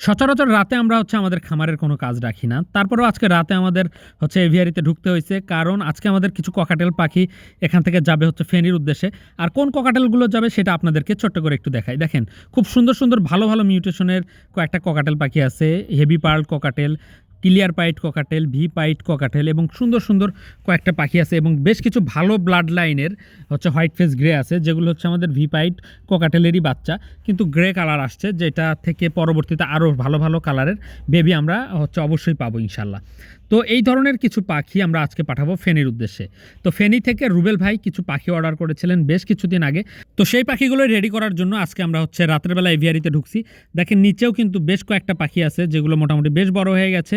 সচরাচর রাতে আমরা হচ্ছে আমাদের খামারের কোনো কাজ রাখি না। তারপরেও আজকে রাতে আমাদের হচ্ছে এভিয়ারিতে ঢুকতে হয়েছে। কারণ আজকে আমাদের কিছু ককাটেল পাখি এখান থেকে যাবে হচ্ছে ফেনির উদ্দেশ্যে। আর কোন ককাটেলগুলো যাবে সেটা আপনাদেরকে ছোট্ট করে একটু দেখাই। দেখেন, খুব সুন্দর সুন্দর ভালো ভালো মিউটেশনের কয়েকটা ককাটেল পাখি আছে। Heavy pearl cockatiel clear pied cockatiel, V pied cockatiel এবং সুন্দর সুন্দর কয়েকটা পাখি আছে এবং বেশ কিছু ভালো ব্লাড লাইনের হচ্ছে হোয়াইট ফেস গ্রে আছে, যেগুলো হচ্ছে আমাদের ভি পাইট ককাটেলেরই বাচ্চা। কিন্তু গ্রে কালার আসছে, যেটা থেকে পরবর্তীতে আরও ভালো ভালো কালারের বেবি আমরা হচ্ছে অবশ্যই পাবো ইনশাল্লাহ। তো এই ধরনের কিছু পাখি আমরা আজকে পাঠাবো ফেনীর উদ্দেশ্যে। তো ফেনী থেকে রুবেল ভাই কিছু পাখি অর্ডার করেছিলেন বেশ কিছুদিন আগে। তো সেই পাখিগুলো রেডি করার জন্য আজকে আমরা হচ্ছে রাতের বেলা এভিয়ারিতে ঢুকছি। দেখেন নিচেও কিন্তু বেশ কয়েকটা পাখি আছে, যেগুলো মোটামুটি বেশ বড় হয়ে গেছে।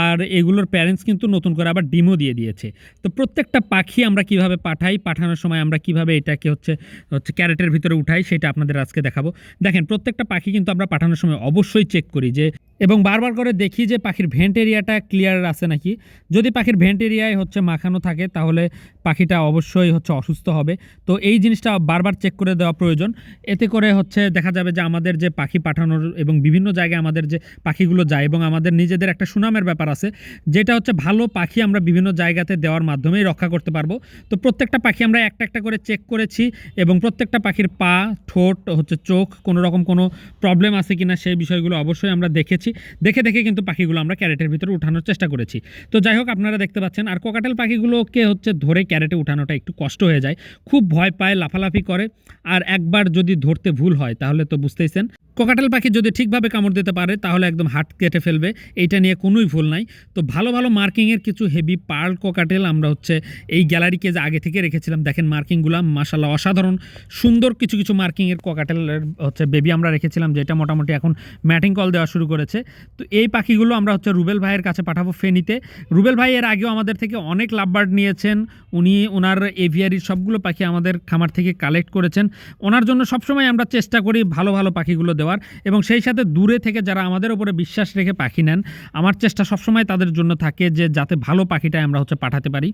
আর এগুলোর প্যারেন্টস কিন্তু নতুন করে আবার ডিমও দিয়ে দিয়েছে। তো প্রত্যেকটা পাখি আমরা কীভাবে পাঠাই, পাঠানোর সময় আমরা কীভাবে এটাকে হচ্ছে হচ্ছে ক্যারেটের ভিতরে উঠাই, সেটা আপনাদের আজকে দেখাবো। দেখেন প্রত্যেকটা পাখি কিন্তু আমরা পাঠানোর সময় অবশ্যই চেক করি যে, এবং বারবার করে দেখি যে পাখির ভেন্ট এরিয়াটা ক্লিয়ার আছে নাকি? যদি পাখির ভেন্টেরিয়ায় হচ্ছে মাখানো থাকে, তাহলে পাখিটা অবশ্যই হচ্ছে অসুস্থ হবে। তো এই জিনিসটা বারবার চেক করে দেওয়া প্রয়োজন। এতে করে হচ্ছে দেখা যাবে যে আমাদের যে পাখি পাঠানোর এবং বিভিন্ন জায়গায় আমাদের যে পাখিগুলো যায় এবং আমাদের নিজেদের একটা সুনামের ব্যাপার আছে, যেটা হচ্ছে ভালো পাখি আমরা বিভিন্ন জায়গাতে দেওয়ার মাধ্যমেই রক্ষা করতে পারব। তো প্রত্যেকটা পাখি আমরা একটা একটা করে চেক করেছি এবং প্রত্যেকটা পাখির পা, ঠোঁট, হচ্ছে চোখ, কোনো রকম কোনো প্রবলেম আছে কিনা সেই বিষয়গুলো অবশ্যই আমরা দেখেছি। দেখে দেখে কিন্তু পাখিগুলো আমরা ক্যারেটের ভিতরে উঠানোর চেষ্টা করেছি। তো যাই হোক, আপনারা দেখতে পাচ্ছেন, আর কোকাটেল পাখিগুলোকে হচ্ছে ধরে ক্যারেটে উঠানোটা একটু কষ্ট হয়ে যায়। খুব ভয় পায়, লাফালাফি করে। আর একবার যদি ধরতে ভুল হয়, তাহলে তো বুঝতেইছেন। কোকাটেল পাখি যদি ঠিকভাবে কামড় দিতে পারে, তাহলে একদম হাট কেটে ফেলবে। এইটা নিয়ে কোনোই ভুল নাই। তো ভালো ভালো মার্কিংয়ের কিছু হেভি পার্ল কোকাটেল আমরা হচ্ছে এই গ্যালারিকে যে আগে থেকে রেখেছিলাম, দেখেন মার্কিংগুলো মাসাল্লাহ অসাধারণ। সুন্দর কিছু কিছু মার্কিংয়ের কোকাটেলের হচ্ছে বেবি আমরা রেখেছিলাম, যেটা মোটামুটি এখন ম্যাটিং কল দেওয়া শুরু করেছে। তো এই পাখিগুলো আমরা হচ্ছে রুবেল ভাইয়ের কাছে পাঠাবো ফেনীতে। রুবেল ভাই এর আগেও আমাদের থেকে অনেক লাভবার্ড নিয়েছেন। উনি ওনার এভিয়ারির সবগুলো পাখি আমাদের খামার থেকে কালেক্ট করেছেন। ওনার জন্য সবসময় আমরা চেষ্টা করি ভালো ভালো পাখিগুলো দেওয়ার এবং সেই সাথে দূরে থেকে যারা আমাদের উপরে বিশ্বাস রেখে পাখি নেন, আমার চেষ্টা সবসময় তাদের জন্য থাকে যে যাতে ভালো পাখিটাই আমরা হচ্ছে পাঠাতে পারি।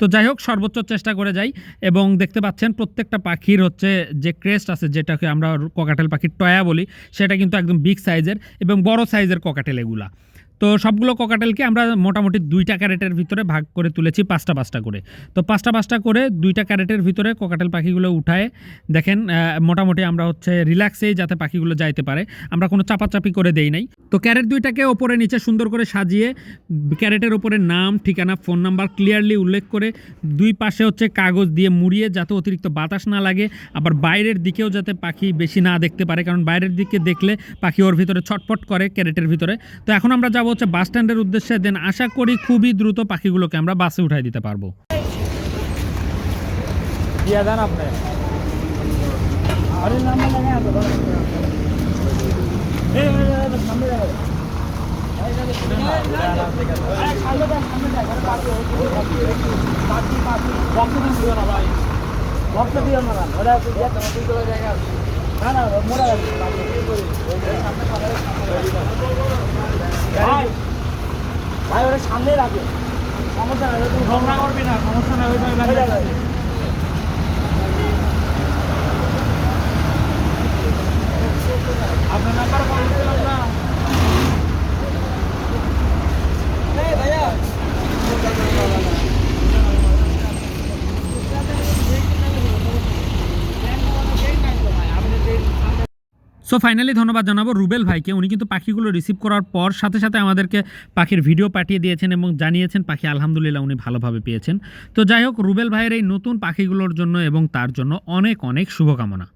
তো যাই হোক, সর্বোচ্চ চেষ্টা করে যাই এবং দেখতে পাচ্ছেন প্রত্যেকটা পাখির হচ্ছে যে ক্রেস্ট আছে, যেটাকে আমরা ককাটেল পাখির টয়া বলি, সেটা কিন্তু একদম বিগ সাইজের এবং বড় সাইজের ককাটেল এগুলা। তো সবগুলো ককাটেলকে আমরা মোটামুটি দুইটা ক্যারেটের ভিতরে ভাগ করে তুলেছি পাঁচটা পাঁচটা করে। তো পাঁচটা পাঁচটা করে দুইটা ক্যারেটের ভিতরে ককাটেল পাখিগুলো উঠায়। দেখেন মোটামুটি আমরা হচ্ছে রিল্যাক্সেই যাতে পাখিগুলো যাইতে পারে। আমরা কোনো চাপাচাপি করে দেই নাই। তো ক্যারেট দুইটাকে ওপরে নিচে সুন্দর করে সাজিয়ে ক্যারেটের ওপরে নাম, ঠিকানা ফোন নাম্বার ক্লিয়ারলি উল্লেখ করে দুই পাশে হচ্ছে কাগজ দিয়ে মুড়িয়ে যাতে অতিরিক্ত বাতাস না লাগে। আবার বাইরের দিকেও যাতে পাখি বেশি না দেখতে পারে, কারণ বাইরের দিকে দেখলে পাখি ওর ভিতরে ছটপট করে ক্যারেটের ভিতরে। তো এখন আমরা যাব হচ্ছে বাস স্ট্যান্ডের উদ্দেশ্যে দেন আশা করি খুবই দ্রুত পাখিগুলোকে আমরা বাসে উঠাই দিতে পারব না না মোড়া ভাই ওরা ওটা সামনে রাখে সমস্যা না তুমি নোংরা করবি না সমস্যা না ওই আপনার নাম্বার কল দিলাম না ভাইয়া সো ফাইনালি ধন্যবাদ জানাব রুবেল ভাইকে। উনি কিন্তু পাখিগুলো রিসিভ করার পর সাথে সাথে আমাদেরকে পাখির ভিডিও পাঠিয়ে দিয়েছেন এবং জানিয়েছেন, পাখি আলহামদুলিল্লাহ উনি ভালোভাবে পেয়েছেন। তো যাই হোক, রুবেল ভাইয়ের এই নতুন পাখিগুলোর জন্য এবং তার জন্য অনেক অনেক শুভকামনা।